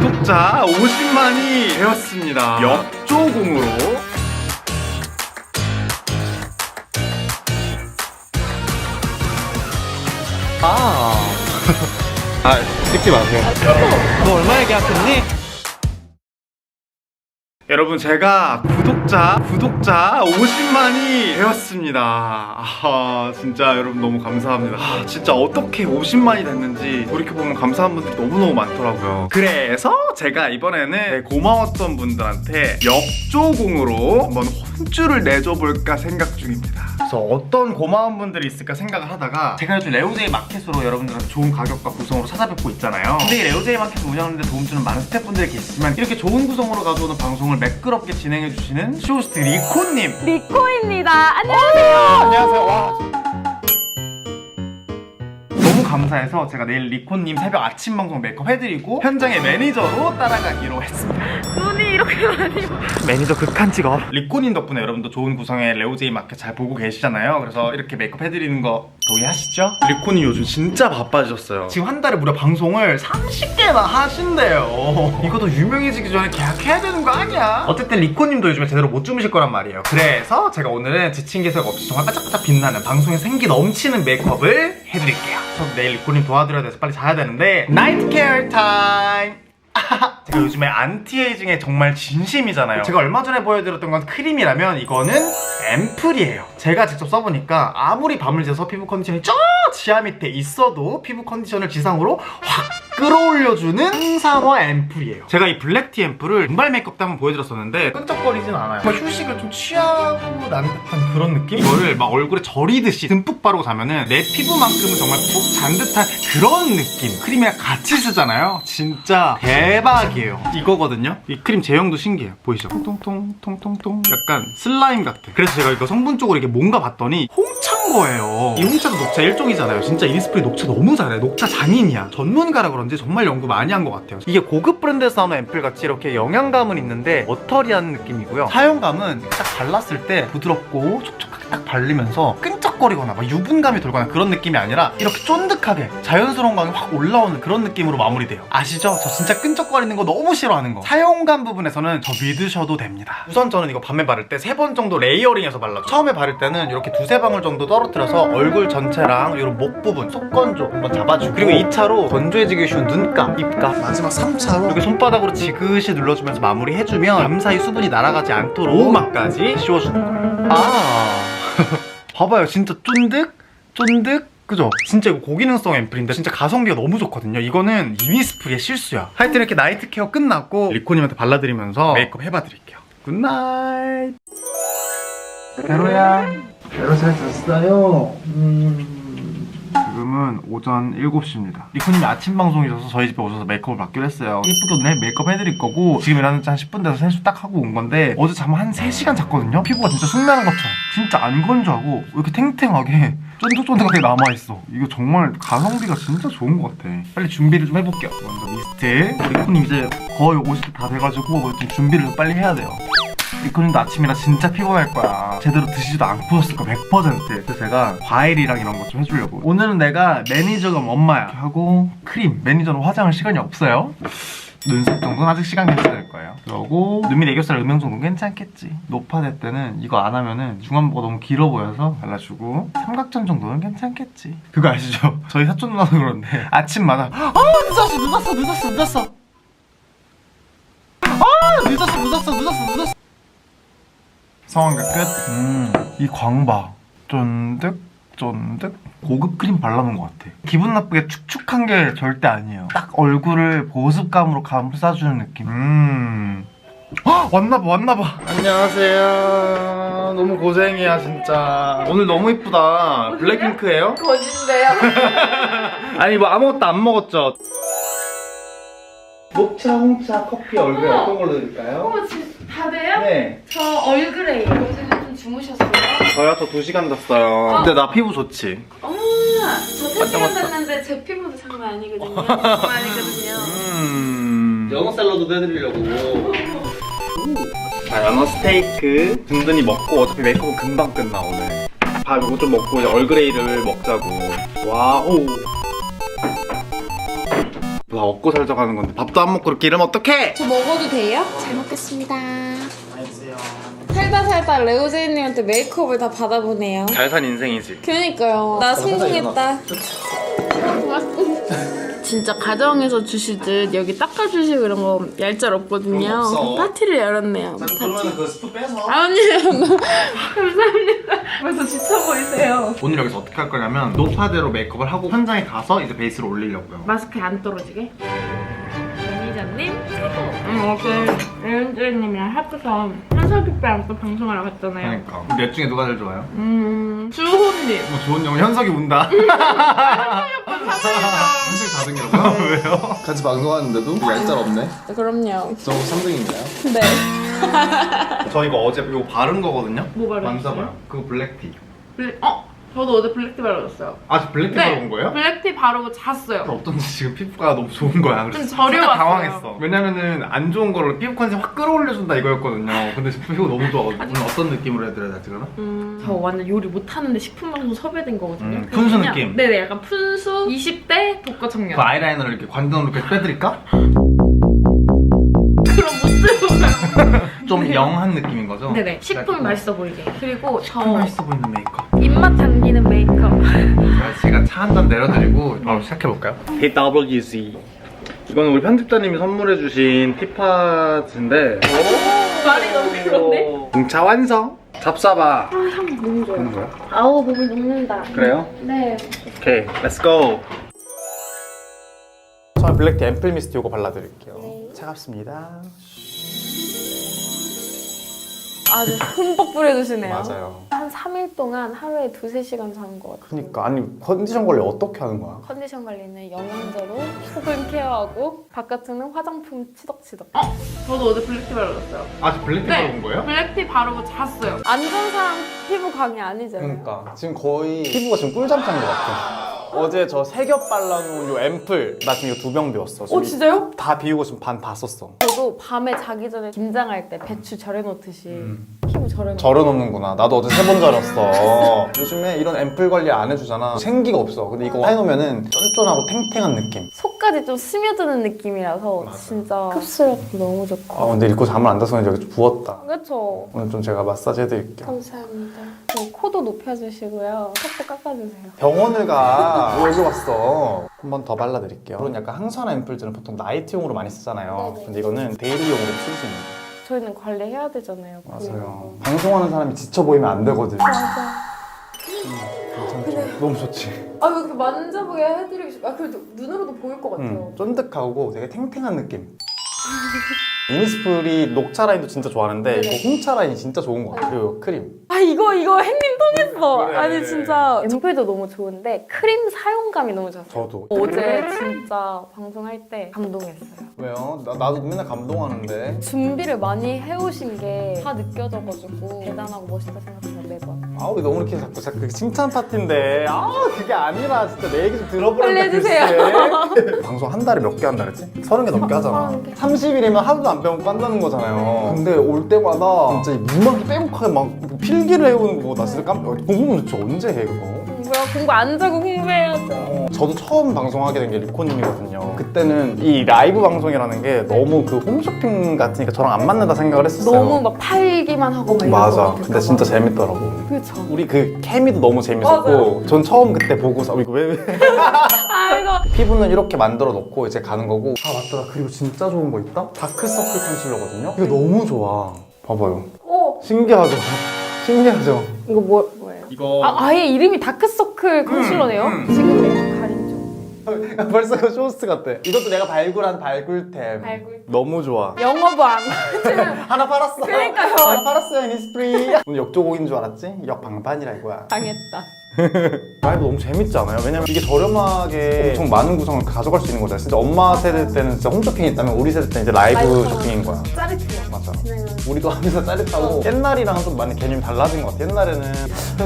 구독자 50만이 되었습니다. 역조공으로 아, 아 찍지 마세요. 너 얼마에 계약했니? 여러분 제가 구독자 구독자 50만이 되었습니다. 아 진짜 여러분 너무 감사합니다. 아, 진짜 어떻게 50만이 됐는지 돌이켜 보면 감사한 분들이 너무 너무 많더라고요. 그래서 제가 이번에는 네, 고마웠던 분들한테 역조공으로 한번 혼쭐을 내줘 볼까 생각 중입니다. 그래서 어떤 고마운 분들이 있을까 생각을 하다가 제가 요즘 레오제이 마켓으로 여러분들한테 좋은 가격과 구성으로 찾아뵙고 있잖아요. 근데 이 레오제이 마켓을 운영하는데 도움 주는 많은 스태프분들이 계시지만 이렇게 좋은 구성으로 가져오는 방송을 매끄럽게 진행해 주시는 쇼호스트 리코님. 리코입니다. 안녕하세요. 안녕하세요. 와. 너무 감사해서 제가 내일 리코님 새벽 아침 방송 메이크업 해드리고 현장의 매니저로 따라가기로 했습니다. 눈이 이렇게 많이 매니저 극한 직업. 리코님 덕분에 여러분도 좋은 구성의 레오제이 마켓 잘 보고 계시잖아요. 그래서 이렇게 메이크업 해드리는 거 동의하시죠? 리코님 요즘 진짜 바빠지셨어요. 지금 한 달에 무려 방송을 30개나 하신대요. 이것도 유명해지기 전에 계약해야 되는 거 아니야? 어쨌든 리코님도 요즘에 제대로 못 주무실 거란 말이에요. 그래서 제가 오늘은 지친 기색 없이 정말 반짝반짝 빛나는 방송에 생기 넘치는 메이크업을 해드릴게요. 저 내일 리코님 도와드려야 돼서 빨리 자야 되는데 나이트 케어 타임! 제가 요즘에 안티에이징에 정말 진심이잖아요. 제가 얼마 전에 보여드렸던 건 크림이라면 이거는 앰플이에요. 제가 직접 써보니까 아무리 밤을 새서 피부 컨디션이 저 지하 밑에 있어도 피부 컨디션을 지상으로 확 끌어올려주는 항산화 앰플이에요. 제가 이 블랙티 앰플을 분발 메이크업 때 한번 보여드렸었는데 끈적거리진 않아요. 정말 휴식을 좀 취하고 난 듯한 그런 느낌? 이거를 막 얼굴에 절이듯이 듬뿍 바르고 자면은 내 피부만큼은 정말 푹 잔 듯한 그런 느낌. 크림이랑 같이 쓰잖아요. 진짜 대박이에요. 이거거든요. 이 크림 제형도 신기해요. 보이시죠? 통통통 통통통 약간 슬라임 같아. 그래서 제가 이거 성분 쪽으로 이게 뭔가 봤더니 홍차인 거예요. 이 홍차도 녹차 일종이잖아요. 진짜 이니스프리 녹차 너무 잘해. 녹차 장인이야. 전문가라 그런지 정말 연구 많이 한 것 같아요. 이게 고급 브랜드에서 나오는 앰플 같이 이렇게 영양감은 있는데 워터리한 느낌이고요. 사용감은 딱 발랐을 때 부드럽고 촉촉하게 딱 발리면서 끈적거리거나 막 유분감이 돌거나 그런 느낌이 아니라 이렇게 쫀득하게 자연스러운 감이 확 올라오는 그런 느낌으로 마무리돼요. 아시죠? 저 진짜 끈적거리는 거 너무 싫어하는 거. 사용감 부분에서는 저 믿으셔도 됩니다. 우선 저는 이거 밤에 바를 때 세 번 정도 레이어링해서 발라줘. 처음에 바를 때는 이렇게 두세 방울 정도 떨어뜨려서 얼굴 전체랑 이런 목 부분, 속건조 한번 잡아주고 그리고 2차로 건조해지기 쉬운 눈가, 입가 마지막 3차로 이렇게 손바닥으로 지그시 눌러주면서 마무리해주면 밤사이 수분이 날아가지 않도록 오막까지 씌워주는 거예요. 아 봐봐요 진짜 쫀득 쫀득 그죠? 진짜 이거 고기능성 앰플인데 진짜 가성비가 너무 좋거든요. 이거는 이니스프리의 실수야. 하여튼 이렇게 나이트 케어 끝났고 리코님한테 발라드리면서 메이크업 해봐드릴게요. 굿나잇. 베로야. 배로 잘 잤어요. 지금은 오전 7시입니다. 리코님이 아침 방송이셔서 저희 집에 오셔서 메이크업을 받기로 했어요. 예쁘게 오늘 메이크업 해드릴 거고 지금 일하는 지한 10분 돼서 세수 딱 하고 온 건데 어제 잠 한 3시간 잤거든요? 피부가 진짜 숙면한 것처럼 진짜 안 건조하고 왜 이렇게 탱탱하게 쫀득쫀득하게 남아있어. 이거 정말 가성비가 진짜 좋은 것 같아. 빨리 준비를 좀 해볼게요. 먼저 미스트. 리코님 이제 거의 옷이 다 돼가지고 좀 준비를 좀 빨리 해야 돼요. 리코님도 아침이라 진짜 피곤할 거야. 제대로 드시지도 않고였을 거 100%. 그래서 제가 과일이랑 이런 거 좀 해주려고. 오늘은 내가 매니저가 엄마야. 하고 크림. 매니저는 화장할 시간이 없어요. 눈썹 정도는 아직 시간 괜찮을 거예요. 그러고 눈밑 애교살 음영 정도는 괜찮겠지. 노파될 때는 이거 안 하면은 중안부가 너무 길어 보여서 발라주고 삼각점 정도는 괜찮겠지. 그거 아시죠? 저희 사촌 누나도 그런데 아침마다 아 늦었어 늦었어 늦었어 늦었어 성황가 끝. 음, 이 광바 쫀득 쫀득 고급 크림 발라놓은 것 같아. 기분 나쁘게 축축한 게 절대 아니에요. 딱 얼굴을 보습감으로 감싸주는 느낌. 음. 헉, 왔나봐 왔나봐 안녕하세요 너무 고생이야 진짜 오늘 너무 이쁘다 블랙핑크예요? 거진데요. 아니 뭐 아무것도 안 먹었죠? 녹차, 홍차, 커피 얼굴에 어떤 걸로 드릴까요? 어, 지금 다 돼요? 네 저 얼그레이. 어제 좀 주무셨어요? 저야 더 2시간 잤어요 근데 나 피부 좋지? 어머나, 저 3시간 맞다. 잤는데 제 피부도 장난 아니거든요. 장난 아니거든요. 음 연어 샐러드도 해드리려고. 자 연어 스테이크 든든히 먹고 어차피 메이크업은 금방 끝나 오늘 밥 이거 좀 먹고 이제 얼그레이를 먹자고 와우 나 먹고 살자 가는 건데 밥도 안 먹고 그렇게 이러면 어떡해? 저 먹어도 돼요? 잘 먹겠습니다. 살다 살다 레오제이님한테 메이크업을 다 받아보네요. 잘 산 인생이지. 그러니까요. 나 성공했다. 진짜 가정에서 주시듯 여기 닦아주시고 이런 거 얄짤 없거든요. 없어. 파티를 열었네요. 그러면 그 스프 빼서. 아니에요. 감사합니다. 벌써 지쳐 보이세요. 오늘 여기서 어떻게 할 거냐면 노파대로 메이크업을 하고 현장에 가서 이제 베이스를 올리려고요. 마스크에 안 떨어지게. 매니저님 최고. 음, 어제 레온제이님이랑 합쳐서 한석이랑 또 방송하러 갔잖아요. 그러니까. 우리 넷 중에 누가 제일 좋아요? 음, 주호님. 뭐 좋은 영화 현석이 운다. 현석이 4등이라고요? 왜요? 같이 방송하는데도 얄짤 없네. 그럼요. 저 3등인가요? 네. 저 이거 어제 이거 바른 거거든요? 뭐 바르셨어요? 만져봐요. 그거 블랙티. 블- 어? 저도 어제 블랙티 바르셨어요. 아, 저 블랙티 바른 거예요? 블랙티 바르고 잤어요. 어쩐지 지금 피부가 너무 좋은 거야. 그래서 좀 살짝. 당황했어. 왜냐면은 안 좋은 거를 피부 컨셉 확 끌어올려준다 이거였거든요. 근데 지금 피부가 너무 좋아가지고 오늘 어떤 느낌으로 해드려야 되지 그러나? 음, 저 완전 요리 못하는데 식품 방송 섭외된 거거든요. 음, 푼수 그냥- 느낌. 네네, 약간 푼수 20대 독거 청년. 그 아이라이너를 이렇게 관전으로 이렇게 빼드릴까? 그럼 못 들어가요. 좀 영한 느낌인 거죠? 네네, 식품이 맛있어 보이게. 그리고 저좀 맛있어 보이는 메이크업. 입맛 당기는 메이크업. 제가 차 한 잔 내려드리고 바로 시작해볼까요? HWC 이거는 우리 편집자님이 선물해주신 티파츠인데 말이 너무 그런데? 공차 완성! 잡사봐 아, 향 너무 좋아요. 거야? 아우, 몸을 녹는다. 그래요? 네. 오케이 렛츠고 처음에 블랙티 앰플 미스트 이거 발라드릴게요 차갑습니다 아주 흠뻑 뿌려주시네요. 맞아요 한 3일 동안 하루에 두세 시간 잔 것 같아요. 그니까 아니 컨디션 관리 어떻게 하는 거야? 컨디션 관리는 영양제로 수분 케어하고 바깥은 화장품 치덕치덕. 어? 저도 어제 블랙티 바르셨어요. 아 블랙티 네. 바른 거예요? 블랙티 바르고 잤어요. 안전 사람 피부 강이 아니잖아요. 그러니까 지금 거의 피부가 지금 꿀잠 잔 것 같아. 어제 저 세 겹 발라놓은 요 앰플 나 지금 이거 두 병 비웠어. 지금 어 진짜요? 다 비우고 지금 반 다 썼어. 저도 밤에 자기 전에 김장할 때 배추 절여놓듯이 피부 절여놓. 절여놓는구나. 나도 어제 세 번 절였어. 요즘에 이런 앰플 관리 안 해주잖아. 생기가 없어. 근데 이거 해놓으면은 쫀쫀하고 탱탱한 느낌. 속까지 좀 스며드는 느낌이라서 진짜 흡수력도 너무 좋고. 아 근데 입고 잠을 안 자서 이제 부었다. 그렇죠. 오늘 좀 제가 마사지 해드릴게요. 감사합니다. 그리고 코도 높여주시고요. 턱도 깎아주세요. 병원을 가. 뭐 여기 왔어. 한 번 더 발라드릴게요. 그런 약간 항산화 앰플들은 보통 나이트용으로 많이 쓰잖아요. 네네. 근데 이거는 데일리용으로 쓸 수 있는 거예요. 저희는 관리해야 되잖아요. 맞아요. 방송하는 사람이 지쳐 보이면 안 되거든. 맞아. 괜찮죠? 너무 좋지. 아 이렇게 만져보게 해드리고 싶. 아 그래도 눈으로도 보일 것 같아요. 음, 쫀득하고 되게 탱탱한 느낌. 이니스프리 녹차 라인도 진짜 좋아하는데 네네. 이거 홍차 라인이 진짜 좋은 것 같아요. 그리고 크림. 아 이거 이거 햇님 통했어. 그래. 아니 진짜 앰플도 너무 좋은데 크림 사용감이 너무 좋았어요. 저도. 어제 진짜 방송할 때 감동했어요. 왜요? 나, 나도 맨날 감동하는데. 준비를 많이 해오신 게 다 느껴져가지고 대단하고 멋있다 생각해요 매번. 아우 왜 너무 이렇게 자꾸 자꾸 칭찬 파티인데 아 그게 아니라 진짜 내 얘기 좀 들어보라 빨리 해주세요. 방송 한 달에 몇 개 한다 그랬지? 서른 개 넘게 하잖아 서른 개. 30일이면 하루도 안 빼먹고 한다는 거잖아요 근데 올 때마다 진짜 이 문학이 빼곡하게 막 필기를 해오는 거나 진짜 깜짝 공부는 도대체 언제 해 그거 뭐야 공부 안 자고 공부해야죠. 저도 처음 방송하게 된 게 리코님이거든요 그때는 이 라이브 방송이라는 게 너무 그 홈쇼핑 같으니까 저랑 안 맞는다 생각을 했었어요 너무 막 팔기만 하고 막 이런 맞아 거 근데 진짜 재밌더라고 그렇죠. 우리 그 케미도 너무 재밌었고. 전 처음 그때 보고서 어, 이거 왜, 왜 아 이거 피부는 이렇게 만들어 놓고 이제 가는 거고 아 맞다 그리고 진짜 좋은 거 있다? 다크서클 컨실러거든요 이거 너무 좋아 봐봐요 오 신기하죠? 신기하죠? 어, 이거 뭐? 이거 아 아예 이름이 다크서클 컨실러네요. 음. 지금 내 가린 좀. 벌써 그 쇼스트 같아 이것도 내가 발굴한 발굴템 발굴. 너무 좋아 영어방. 하나 팔았어 그러니까요. 하나 팔았어요 이니스프리 오늘 역조공인 줄 알았지? 역방판이라 이거야 당했다. 라이브 너무 재밌지 않아요? 왜냐면 이게 저렴하게 엄청 많은 구성을 가져갈 수 있는 거잖아요 진짜 엄마 세대 때는 진짜 홈쇼핑이 있다면 우리 세대 때는 이제 라이브 라이브 쇼핑인 거야 짜릿해요. 맞아 진행은. 우리도 하면서 짜릿하고 옛날이랑은 좀 많이 개념이 달라진 것 같아 옛날에는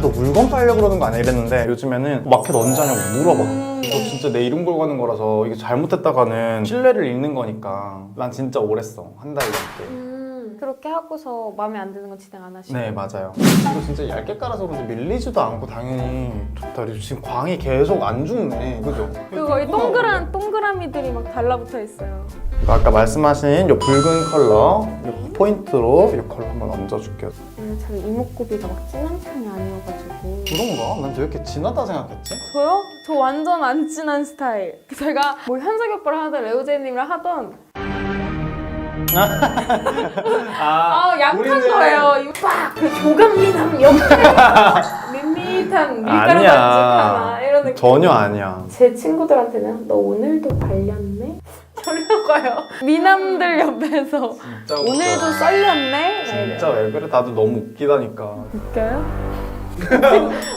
너 물건 팔려고 그러는 거 아니야 이랬는데 요즘에는 마켓 언제 하냐고 물어봐 너 진짜 내 이름 걸고 하는 거라서 이게 잘못했다가는 신뢰를 잃는 거니까 난 진짜 오래 써 한 달이 넘게 음. 음, 그렇게 하고서 마음에 안 드는 건 진행 안 하시고. 네 맞아요 이거 진짜 얇게 깔아서 그런지 밀리지도 않고 당연히 좋다 지금 광이 계속 안 죽네 그죠? 그리고 거의 동그란 동그라미들이 막 달라붙어 있어요. 아까 말씀하신 이 붉은 컬러 이 포인트로 이 컬러 한번 얹어줄게요 오늘 잘 이목구비가 막 진한 편이 아니어가지고. 그런가? 난 왜 이렇게 진하다 생각했지? 저요? 저 완전 안 진한 스타일. 제가 뭐 현석이 오빠랑 하던 레오제님이랑 하던 아, 약한 거예요. 이거 빡! 그 조각미남 옆에 밋밋한 밀가루 반죽 하나 이런 느낌. 전혀 아니야 제 친구들한테는 너 오늘도 발렸네? 저 려가요. 미남들 옆에서 진짜 오늘도 썰렸네? 막 이래요. 진짜 왜 그래? 다들 너무 웃기다니까 웃겨요?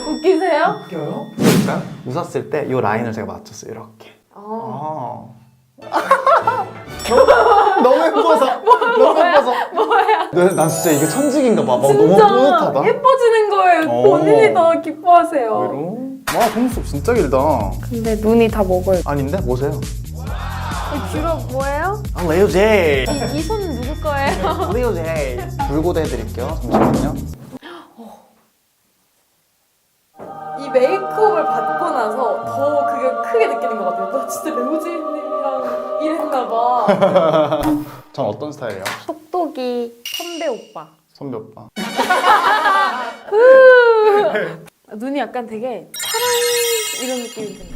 웃기세요? 웃겨요? 그러니까 웃었을 때 이 라인을 제가 맞췄어요 이렇게 어. 아. 너무 예뻐서 너무 예뻐서 뭐야? 네, 난 진짜 이게 천직인가 봐 막 너무 진짜 뿌듯하다 예뻐지는 거예요. 어. 본인이 더 기뻐하세요. 왜로? 와 속눈썹 진짜 길다 근데 눈이 다 먹어요. 아닌데? 뭐세요? 주로 뭐예요? 아 레오 제이 이손 누구 거예요? 레오 제이 불고대 해드릴게요 잠시만요 이 메이크업을 받고 나서 더 그게 크게 느끼는 것 같아요. 나 진짜 레오제이님이랑 이랬나 봐. 전 어떤 스타일이에요? 똑똑이 선배 오빠. 선배 오빠 눈이 약간 되게 사랑 이런 느낌이 드네요. 그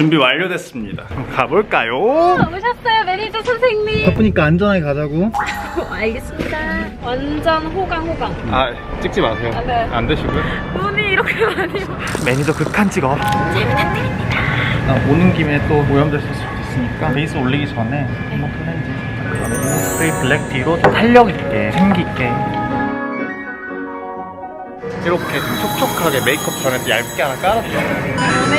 준비 완료됐습니다. 그럼 가볼까요? 오셨어요, 매니저 선생님. 바쁘니까 안전하게 가자고. 알겠습니다. 완전 호강 호강. 아 찍지 마세요. 네. 안 되시고요. 눈이 이렇게 많이. 매니저 극한 찍어. 잘 부탁드립니다. 오는 김에 또 오염됐을 수도 있으니까 베이스 올리기 전에 한번 클렌징. 스프레이 블랙 뒤로 좀 탄력 있게, 생기 있게. 이렇게 좀 촉촉하게 메이크업 전에 얇게 하나. 연예인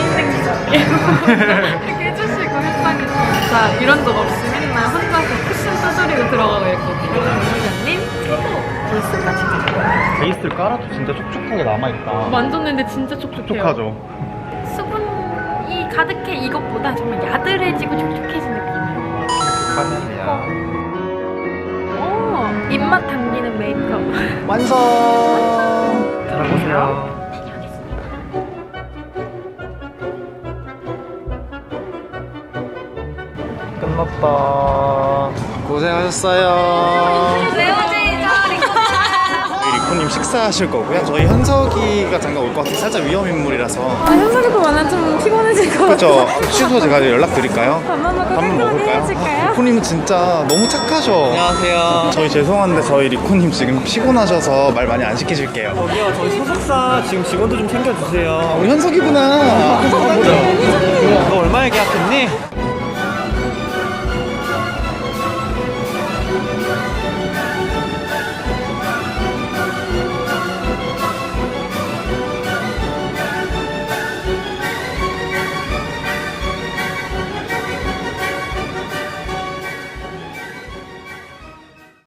이렇게 해주시고 햇빵이 진짜 이런 적 없이 맨날 혼자서 쿠션 두드리고 들어가고 있거든요. 매니저님 최고. 좋습니다 진짜. 베이스를 깔아도 진짜 촉촉하게 남아있다. 만졌는데 진짜 촉촉해요. 촉촉하죠. 수분이 가득해 이것보다 정말 야들해지고 촉촉해진 느낌이에요. 카멜리아. 오, 입맛 당기는 메이크업. 완성 잘해보세요. 끝났다. 고생하셨어요 저희 리코님 식사하실 거고요. 저희 현석이가 잠깐 올 것 같아서 살짝 위험 인물이라서. 아, 현석이도 만나 좀 피곤해질 것 그렇죠. 취소 제가 연락 드릴까요? 밥만 먹고 밥만 먹을까요? 리코님은 진짜 너무 착하셔. 안녕하세요. 저희 죄송한데 저희 리코님 지금 피곤하셔서 말 많이 안 시키실게요. 저기요, 저희 소속사 지금 직원도 좀 챙겨주세요. 우리 현석이구나. 너 얼마에 계약했니?